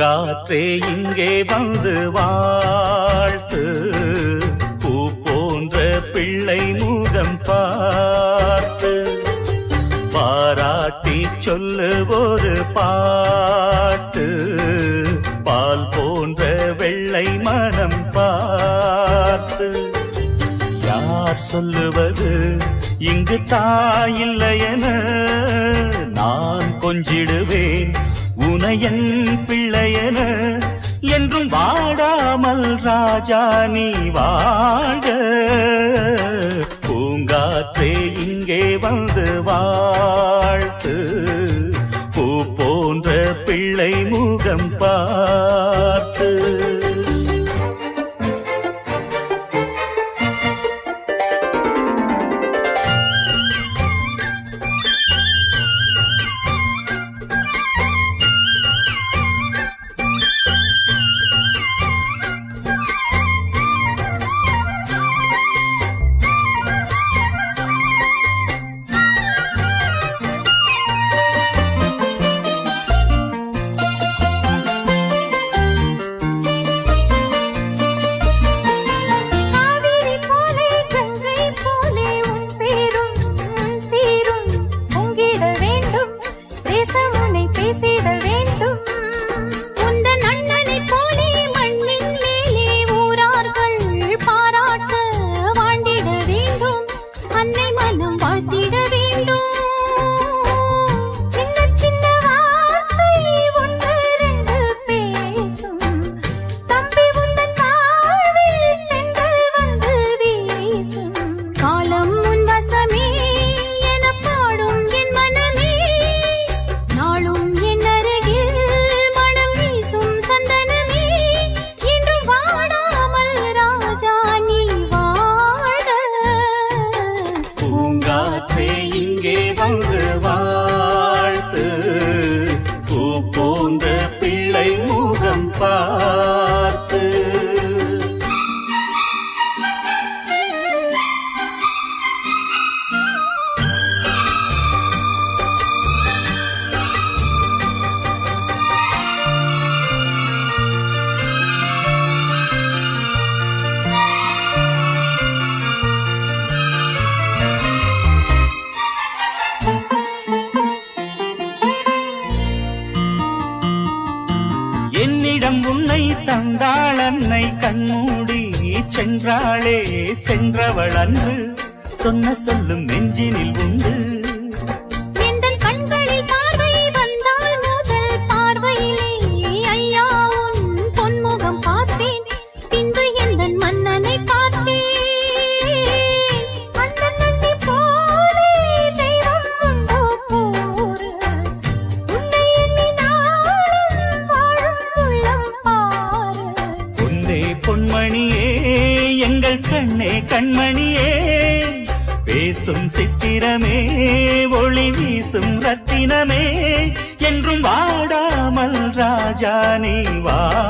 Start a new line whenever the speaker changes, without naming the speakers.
பூங்காற்றே இங்கே வந்து வாழ்த்து. பூ போன்ற பிள்ளை மூகம் பார்த்து. பாராட்டி சொல்லு ஒரு பாட்டு. பால் போன்ற வெள்ளை மனம் பார்த்து. யார் சொல்லுவது? இங்கு தாயில்லையென நான் கொஞ்சிடுவேன். உனையன் பிள்ளையன என்றும் வாடாமல் ராஜா நீ வாழ. பூங்காற்றே இங்கே வந்து வாழ்த்து பூ போன்ற பிள்ளை முகம் பார்த்து. காற்றே இங்கே வந்து வாழ்த்து. பூ போன்ற பிள்ளை முகம் பா என்னிடம் உன்னை தந்தாள் அன்னை கண்மூடி சென்றாளே சென்றவள் அன்று. சொன்ன சொல்லும் நெஞ்சினில் உண்டு. பொன்னே பொன்மணியே எங்கள் கண்ணே கண்மணியே. பேசும் சித்திரமே ஒளி வீசும் ரத்தினமே. என்றும் வாடாமல் ராஜா நீ வா.